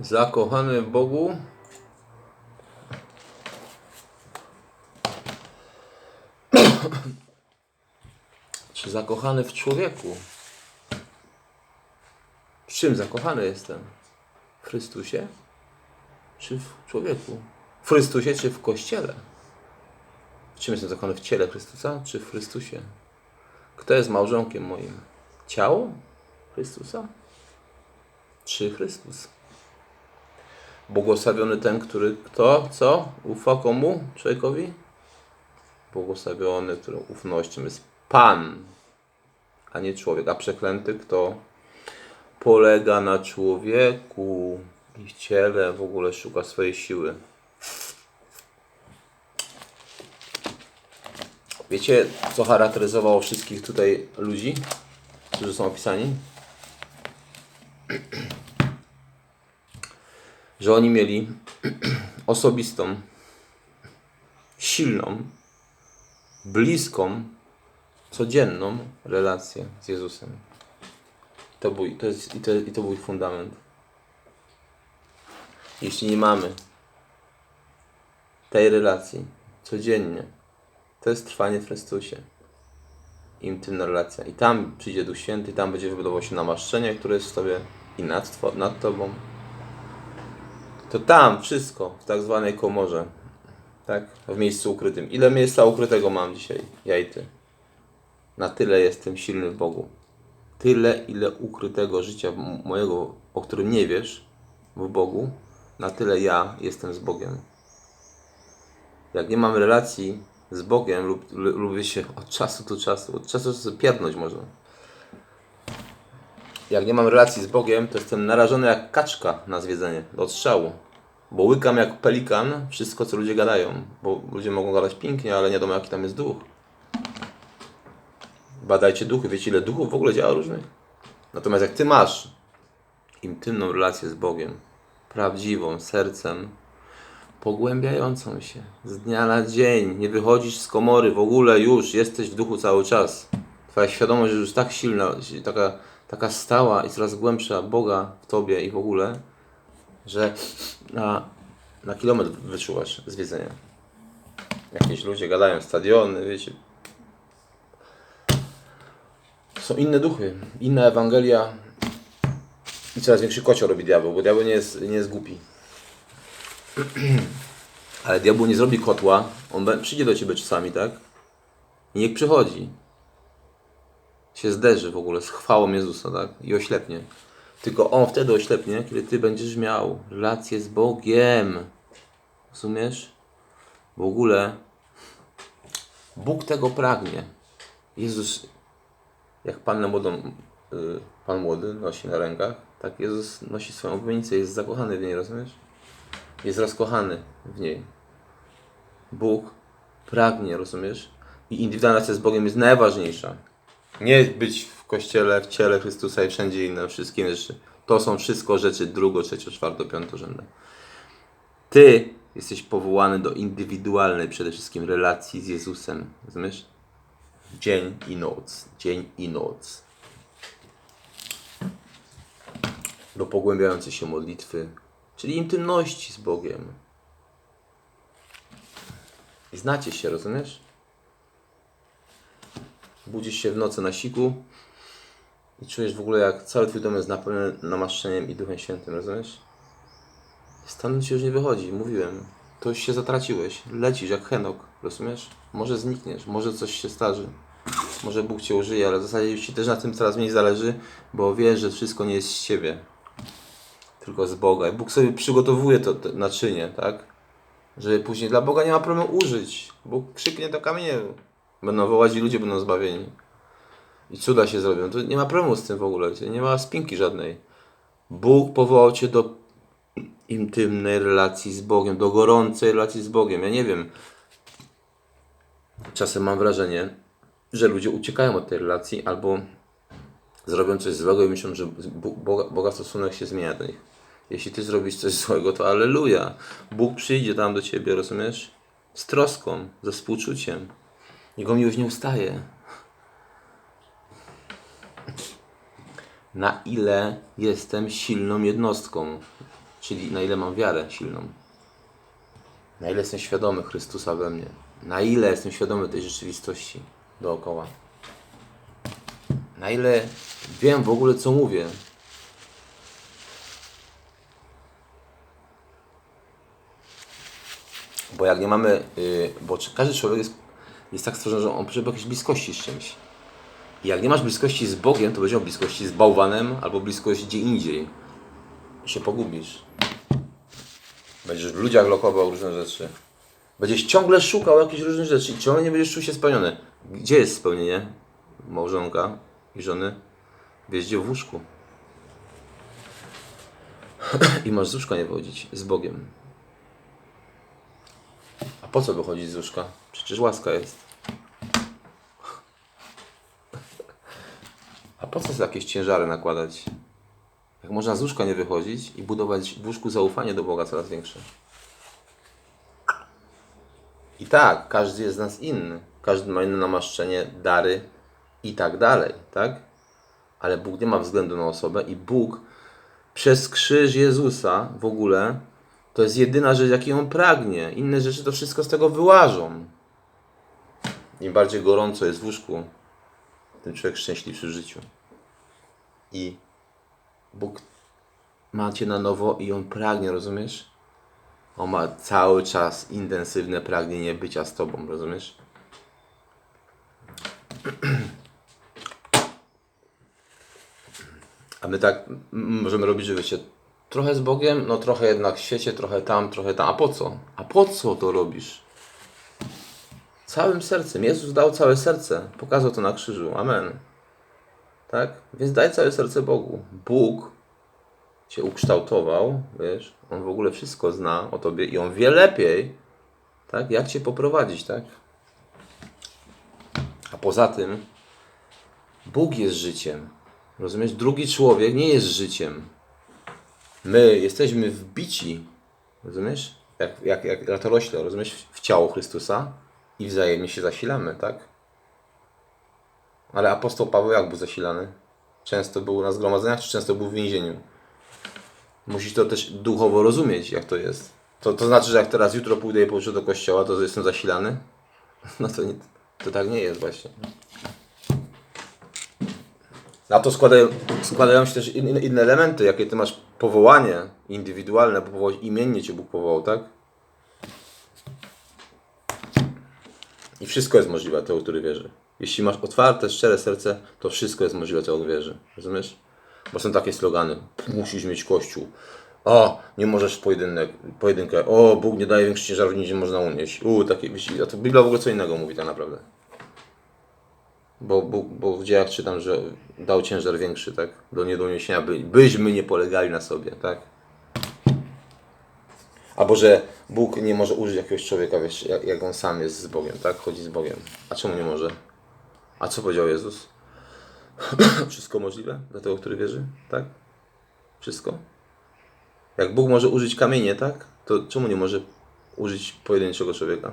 Zakochany w Bogu. Czy zakochany w człowieku? W czym zakochany jestem? W Chrystusie? Czy w człowieku? W Chrystusie czy w Kościele? W czym jestem zakochany? W ciele Chrystusa czy w Chrystusie? Kto jest małżonkiem moim? Ciało Chrystusa? Czy Chrystus? Błogosławiony ten, który kto, co? Ufa komu? Człowiekowi? Błogosławiony, którą ufnością jest Pan, a nie człowiek. A przeklęty kto? Polega na człowieku i w ciele w ogóle szuka swojej siły. Wiecie, co charakteryzowało wszystkich tutaj ludzi, którzy są opisani? Że oni mieli osobistą, silną, bliską, codzienną relację z Jezusem. To był, to jest, i, to, I to był fundament. Jeśli nie mamy tej relacji codziennie, to jest trwanie w Chrystusie. Intymna relacja. I tam przyjdzie Duch Święty, tam będzie wybudowało się namaszczenie, które jest w Tobie i nad, nad Tobą. To tam wszystko, w tak zwanej komorze, tak? W miejscu ukrytym. Ile miejsca ukrytego mam dzisiaj? Ja i Ty. Na tyle jestem silny w Bogu. Tyle, ile ukrytego życia mojego, o którym nie wiesz, w Bogu, na tyle ja jestem z Bogiem. Jak nie mam relacji z Bogiem, lub lu- lubię się od czasu do czasu, od czasu do czasu pierdnąć można. Jak nie mam relacji z Bogiem, to jestem narażony jak kaczka na zwiedzenie, do odstrzału. Bo łykam jak pelikan wszystko, co ludzie gadają. Bo ludzie mogą gadać pięknie, ale nie wiadomo, jaki tam jest duch. Badajcie duchy. Wiecie, ile duchów w ogóle działa różnych? Natomiast jak ty masz intymną relację z Bogiem, prawdziwą, sercem, pogłębiającą się z dnia na dzień, nie wychodzisz z komory w ogóle już, jesteś w duchu cały czas. Twoja świadomość jest już tak silna, taka, taka stała i coraz głębsza Boga w tobie i w ogóle, że na, na kilometr wyczułasz zwiedzenia. Jakieś ludzie gadają, stadiony, wiecie. Są inne duchy, inna Ewangelia i coraz większy kocioł robi diabeł, bo diabeł nie jest, nie jest głupi. Ale diabeł nie zrobi kotła, on przyjdzie do ciebie czasami, tak? I niech przychodzi. Się zderzy w ogóle z chwałą Jezusa, tak? I oślepnie. Tylko on wtedy oślepnie, kiedy ty będziesz miał relację z Bogiem. Rozumiesz? W ogóle Bóg tego pragnie. Jezus, jak Pannę młodą, y, Pan młody nosi na rękach, tak Jezus nosi swoją obienicę, jest zakochany w niej, rozumiesz? Jest rozkochany w niej. Bóg pragnie, rozumiesz? I indywidualna relacja z Bogiem jest najważniejsza. Nie być kościele, w ciele Chrystusa i wszędzie inne, wszystkie rzeczy. To są wszystko rzeczy drugo, trzecio, czwarto, piątorzędne. Ty jesteś powołany do indywidualnej przede wszystkim relacji z Jezusem. Rozumiesz? Dzień i noc. Dzień i noc. Do pogłębiającej się modlitwy, czyli intymności z Bogiem. I znacie się, rozumiesz? Budzisz się w nocy na siku i czujesz w ogóle, jak cały twój dom jest napełniony namaszczeniem i Duchem Świętym, rozumiesz? Stąd ci już nie wychodzi, mówiłem. To już się zatraciłeś. Lecisz jak Henok, rozumiesz? Może znikniesz, może coś się starzy. Może Bóg cię użyje, ale w zasadzie już ci też na tym coraz mniej zależy, bo wiesz, że wszystko nie jest z ciebie. Tylko z Boga. I Bóg sobie przygotowuje to, to naczynie, tak? Że później dla Boga nie ma problemu użyć. Bóg krzyknie do kamienia. Będą wołać i ludzie będą zbawieni. I cuda się zrobią. To nie ma problemu z tym w ogóle. Nie ma spinki żadnej. Bóg powołał cię do intymnej relacji z Bogiem, do gorącej relacji z Bogiem. Ja nie wiem. Czasem mam wrażenie, że ludzie uciekają od tej relacji albo zrobią coś złego i myślą, że Boga, Boga stosunek się zmienia do nich. Jeśli ty zrobisz coś złego, to aleluja. Bóg przyjdzie tam do ciebie, rozumiesz? Z troską, ze współczuciem. Jego miłość nie ustaje. Na ile jestem silną jednostką? Czyli na ile mam wiarę silną. Na ile jestem świadomy Chrystusa we mnie. Na ile jestem świadomy tej rzeczywistości dookoła. Na ile wiem w ogóle co mówię. Bo jak nie mamy, yy, bo każdy człowiek jest, jest tak stworzony, że on potrzebuje jakiejś bliskości z czymś. Jak nie masz bliskości z Bogiem, to będziesz miał bliskości z bałwanem albo bliskość gdzie indziej. Się pogubisz. Będziesz w ludziach lokował różne rzeczy. Będziesz ciągle szukał jakichś różnych rzeczy i ciągle nie będziesz czuł się spełniony. Gdzie jest spełnienie małżonka i żony? Wiesz, gdzie w łóżku. I masz z łóżka nie wychodzić, z Bogiem. A po co wychodzić z łóżka? Przecież łaska jest. Po co sobie jakieś ciężary nakładać? Jak można z łóżka nie wychodzić i budować w łóżku zaufanie do Boga coraz większe. I tak, każdy jest z nas inny. Każdy ma inne namaszczenie, dary i tak dalej, tak? Ale Bóg nie ma względu na osobę i Bóg przez krzyż Jezusa w ogóle to jest jedyna rzecz, jakiej On pragnie. Inne rzeczy to wszystko z tego wyłażą. Im bardziej gorąco jest w łóżku, tym człowiek szczęśliwszy w życiu. I Bóg ma Cię na nowo i On pragnie, rozumiesz? On ma cały czas intensywne pragnienie bycia z Tobą, rozumiesz? A my tak możemy robić, że wiecie, trochę z Bogiem, no trochę jednak w świecie, trochę tam, trochę tam. A po co? A po co to robisz? Całym sercem. Jezus dał całe serce. Pokazał to na krzyżu. Amen. Tak? Więc daj całe serce Bogu. Bóg Cię ukształtował, wiesz, On w ogóle wszystko zna o Tobie i On wie lepiej, tak, jak Cię poprowadzić, tak? A poza tym, Bóg jest życiem. Rozumiesz? Drugi człowiek nie jest życiem. My jesteśmy wbici, rozumiesz? Jak, jak, jak latorośle, rozumiesz? W ciało Chrystusa i wzajemnie się zasilamy, tak? Ale apostoł Paweł jak był zasilany? Często był na zgromadzeniach, czy często był w więzieniu? Musisz to też duchowo rozumieć, jak to jest. To, to znaczy, że jak teraz jutro pójdę i pójdę do kościoła, to jestem zasilany? No to, nie, to tak nie jest właśnie. Na to składają, składają się też inne, inne elementy, jakie ty masz powołanie indywidualne, powołać imiennie cię Bóg powołał, tak? I wszystko jest możliwe tego, który wierzy. Jeśli masz otwarte, szczere serce, to wszystko jest możliwe tego, który wierzy. Rozumiesz? Bo są takie slogany. Musisz mieć kościół. O, nie możesz pojedynek, pojedynkę. O, Bóg nie daje większych ciężarów, niż można unieść. U, takie. A to Biblia w ogóle co innego mówi tak naprawdę. Bo, bo, bo w dziejach czytam, że dał ciężar większy, tak? Do nie do by, byśmy nie polegali na sobie, tak? Albo że Bóg nie może użyć jakiegoś człowieka, wiesz, jak, jak on sam jest z Bogiem, tak? Chodzi z Bogiem. A czemu nie może? A co powiedział Jezus? Wszystko możliwe dla tego, który wierzy, tak? Wszystko? Jak Bóg może użyć kamienie, tak? To czemu nie może użyć pojedynczego człowieka?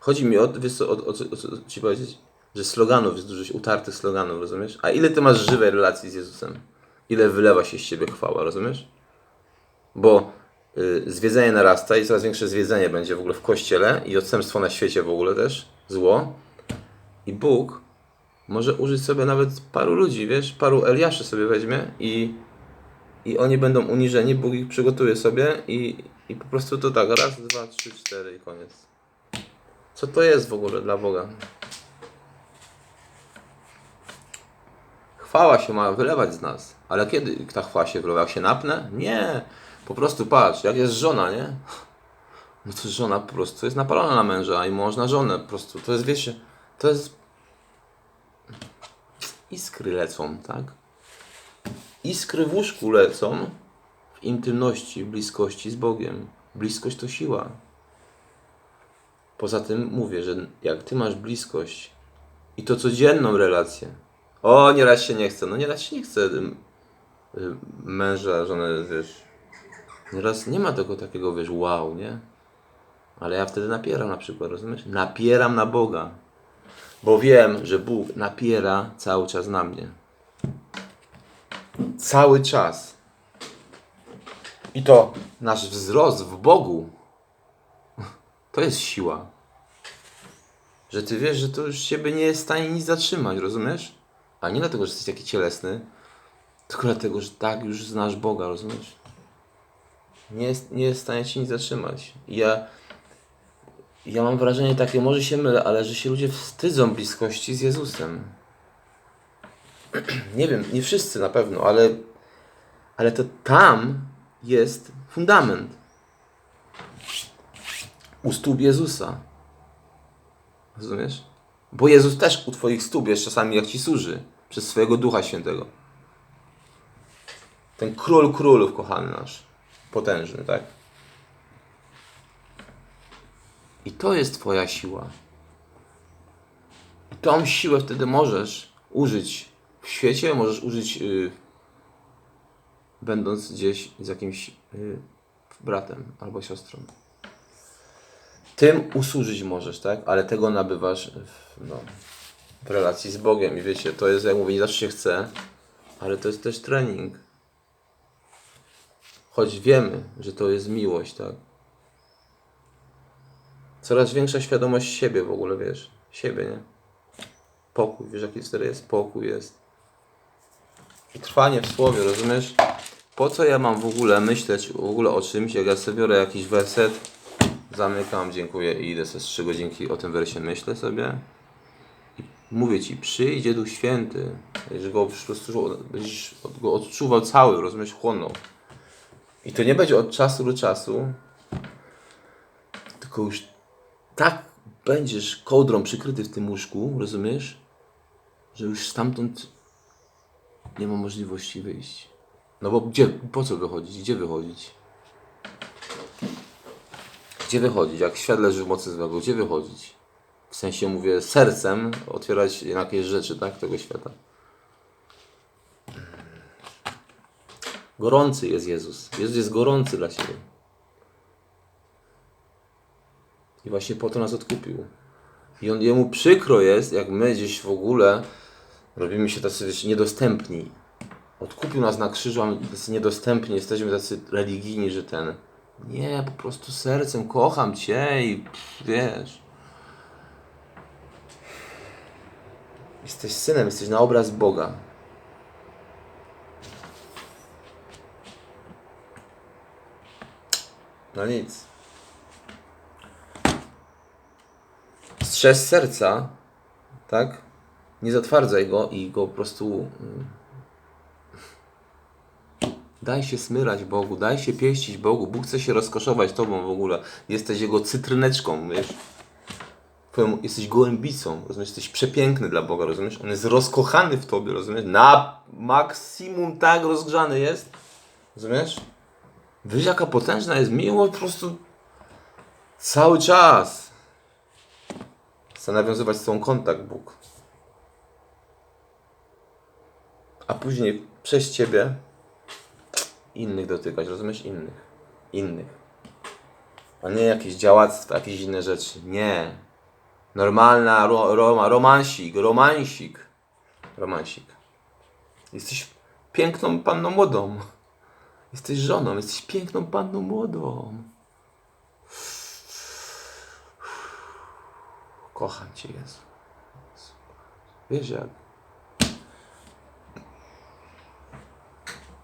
Chodzi mi o, wiesz co, o, o, o co ci powiedzieć? Że sloganów jest dużo, utartych sloganów, rozumiesz? A ile ty masz żywej relacji z Jezusem? Ile wylewa się z ciebie chwała, rozumiesz? Bo y, zwiedzenie narasta i coraz większe zwiedzenie będzie w ogóle w kościele i odstępstwo na świecie w ogóle też, zło. I Bóg może użyć sobie nawet paru ludzi, wiesz, paru Eliaszy sobie weźmie i, i oni będą uniżeni, Bóg ich przygotuje sobie i, i po prostu to tak, raz, dwa, trzy, cztery i koniec. Co to jest w ogóle dla Boga? Chwała się ma wylewać z nas. Ale kiedy ta chwała się wylewa? Jak się napnę? Nie. Po prostu patrz, jak jest żona, nie? No to żona po prostu jest napalona na męża i mąż na żonę. Po prostu to jest, wiecie, to jest... Iskry lecą, tak? Iskry w łóżku lecą w intymności, w bliskości z Bogiem. Bliskość to siła. Poza tym mówię, że jak ty masz bliskość i to codzienną relację. O, nieraz się nie chce. No nieraz się nie chce y, męża, żonę, wiesz. Nieraz nie ma tego takiego, wiesz, wow, nie? Ale ja wtedy napieram na przykład, rozumiesz? Napieram na Boga. Bo wiem, że Bóg napiera cały czas na mnie. Cały czas. I to nasz wzrost w Bogu to jest siła. Że ty wiesz, że to już ciebie nie jest w stanie nic zatrzymać, rozumiesz? A nie dlatego, że jesteś taki cielesny, tylko dlatego, że tak już znasz Boga, rozumiesz? Nie jest, nie jest w stanie ci nic zatrzymać. I Ja, ja mam wrażenie takie, może się mylę, ale że się ludzie wstydzą bliskości z Jezusem. nie wiem, nie wszyscy na pewno, ale, ale to tam jest fundament. U stóp Jezusa. Rozumiesz? Bo Jezus też u Twoich stóp jest czasami jak Ci służy. Przez swojego Ducha Świętego. Ten król królów, kochany nasz. Potężny, tak? I to jest Twoja siła. I tą siłę wtedy możesz użyć w świecie, możesz użyć yy, będąc gdzieś z jakimś yy, bratem albo siostrą. Tym usłużyć możesz, tak? Ale tego nabywasz w, no, w relacji z Bogiem. I wiecie, to jest, jak mówię, nie zawsze się chce, ale to jest też trening. Choć wiemy, że to jest miłość, tak? Coraz większa świadomość siebie w ogóle, wiesz? Siebie, nie? Pokój, wiesz jaki wtedy jest? Pokój jest. I trwanie w słowie, rozumiesz? Po co ja mam w ogóle myśleć w ogóle o czymś, jak ja sobie biorę jakiś werset, zamykam, dziękuję i idę sobie z trzy godzinki o tym wersie myślę sobie. I mówię Ci, przyjdzie Duch Święty, będziesz go, będziesz go odczuwał cały, rozumiesz, chłonął. I to nie będzie od czasu do czasu, tylko już tak będziesz kołdrą przykryty w tym łóżku, rozumiesz, że już stamtąd nie ma możliwości wyjść. No bo gdzie, po co wychodzić? Gdzie wychodzić? Gdzie wychodzić? Jak świat leży w mocy złego, gdzie wychodzić? W sensie mówię sercem otwierać jakieś rzeczy, tak, tego świata. Gorący jest Jezus. Jezus jest gorący dla Ciebie. I właśnie po to nas odkupił. I on, jemu przykro jest, jak my gdzieś w ogóle robimy się tacy wiesz, niedostępni. Odkupił nas na krzyżu, a my tacy niedostępni, jesteśmy tacy religijni, że ten... Nie, po prostu sercem kocham Cię i pff, wiesz... Jesteś synem, jesteś na obraz Boga. No nic. Strzeż serca, tak? Nie zatwardzaj go i go po prostu. mm, Daj się smyrać Bogu, daj się pieścić Bogu. Bóg chce się rozkoszować Tobą w ogóle. Jesteś Jego cytryneczką, wiesz? Twoją, jesteś gołębicą, rozumiesz? Jesteś przepiękny dla Boga, rozumiesz? On jest rozkochany w Tobie, rozumiesz? Na maksimum tak rozgrzany jest, rozumiesz? Wiesz jaka potężna jest miłość po prostu cały czas. Chce nawiązywać z Tobą kontakt Bóg. A później przez Ciebie innych dotykać, rozumiesz? Innych. Innych. A nie jakieś działactwa, jakieś inne rzeczy. Nie. Normalna ro, roma, romansik, romansik. Romansik. Jesteś piękną panną młodą. Jesteś żoną, jesteś piękną panną młodą. Kocham Cię, Jezu. Wiesz jak?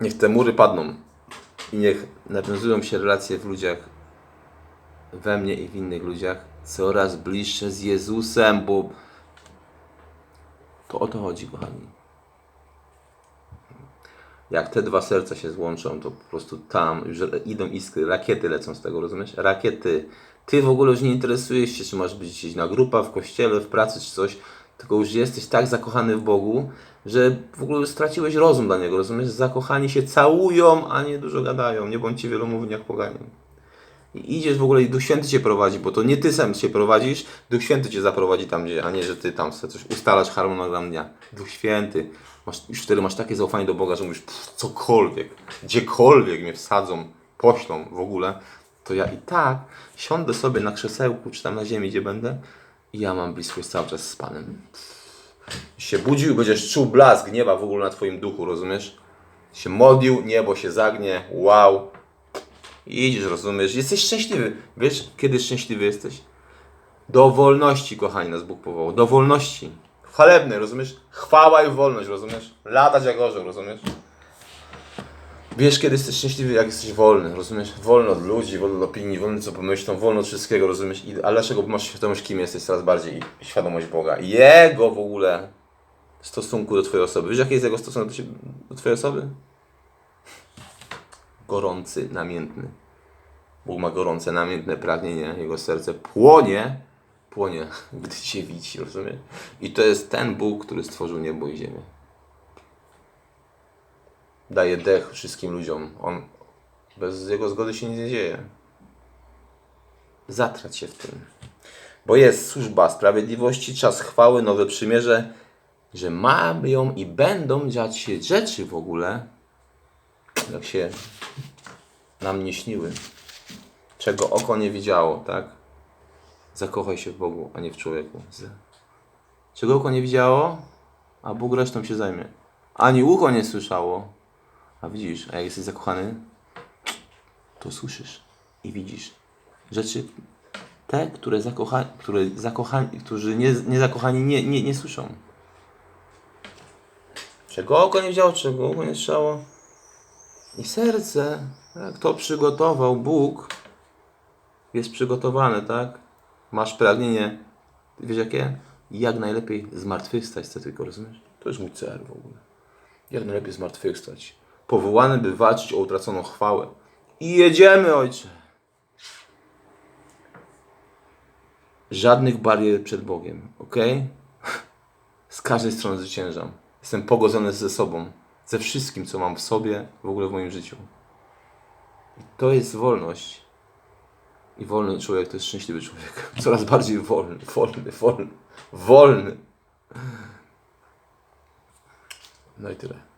Niech te mury padną i niech nawiązują się relacje w ludziach, we mnie i w innych ludziach, coraz bliższe z Jezusem, bo to o to chodzi, kochani. Jak te dwa serca się złączą, to po prostu tam już idą iskry, rakiety lecą z tego, rozumiesz? Rakiety. Ty w ogóle już nie interesujesz się, czy masz być gdzieś na grupa, w kościele, w pracy, czy coś, tylko już jesteś tak zakochany w Bogu, że w ogóle straciłeś rozum dla Niego, rozumiesz? Zakochani się całują, a nie dużo gadają. Nie bądźcie wielomówni jak poganiem. I idziesz w ogóle i Duch Święty Cię prowadzi, bo to nie Ty sam się prowadzisz, Duch Święty Cię zaprowadzi tam, gdzie, a nie, że Ty tam sobie coś ustalasz harmonogram dnia. Duch Święty. Masz, już wtedy masz takie zaufanie do Boga, że mówisz pff, cokolwiek, gdziekolwiek mnie wsadzą, poślą w ogóle, to ja i tak siądę sobie na krzesełku, czy tam na ziemi, gdzie będę i ja mam bliskość cały czas z Panem. Się budził, będziesz czuł blask nieba w ogóle na Twoim duchu, rozumiesz? Się modlił, niebo się zagnie, wow. Idziesz, rozumiesz? Jesteś szczęśliwy. Wiesz, kiedy szczęśliwy jesteś? Do wolności, kochani, nas Bóg powołał. Do wolności. Chwalebnej, rozumiesz? Chwała i wolność, rozumiesz? Latać jak orzeł, rozumiesz? Wiesz, kiedy jesteś szczęśliwy, jak jesteś wolny, rozumiesz? Wolny od ludzi, wolny od opinii, wolny co pomyślą, wolny od wszystkiego, rozumiesz? I, ale dlaczego? Masz świadomość, kim jesteś coraz bardziej i świadomość Boga. Jego w ogóle stosunku do Twojej osoby. Wiesz, jaki jest Jego stosunek do, ciebie, do Twojej osoby? Gorący, namiętny. Bóg ma gorące, namiętne pragnienie, Jego serce płonie, płonie, gdy Cię widzi, rozumiesz? I to jest ten Bóg, który stworzył niebo i ziemię daje dech wszystkim ludziom. On bez jego zgody się nic nie dzieje. Zatrać się w tym. Bo jest służba sprawiedliwości, czas chwały, nowe przymierze, że mają i będą dziać się rzeczy w ogóle, jak się nam nie śniły. Czego oko nie widziało, tak? Zakochaj się w Bogu, a nie w człowieku. Czego oko nie widziało, a Bóg resztą się zajmie. Ani ucho nie słyszało, a widzisz, a jak jesteś zakochany, to słyszysz i widzisz rzeczy, te, które, zakocha, które zakochani, którzy nie, nie zakochani nie, nie, nie słyszą. Czego oko nie widziało, czego oko nie słyszało. I serce, jak to przygotował Bóg, jest przygotowane, tak? Masz pragnienie, wiesz jakie? Jak najlepiej zmartwychwstać, chcę tylko, rozumiesz? To jest mój cel w ogóle jak najlepiej zmartwychwstać. Powołany, by walczyć o utraconą chwałę. I jedziemy, ojcze. Żadnych barier przed Bogiem, ok? Z każdej strony zwyciężam. Jestem pogodzony ze sobą, ze wszystkim, co mam w sobie, w ogóle w moim życiu. I to jest wolność. I wolny człowiek to jest szczęśliwy człowiek. Coraz bardziej wolny, wolny, wolny, wolny. No i tyle.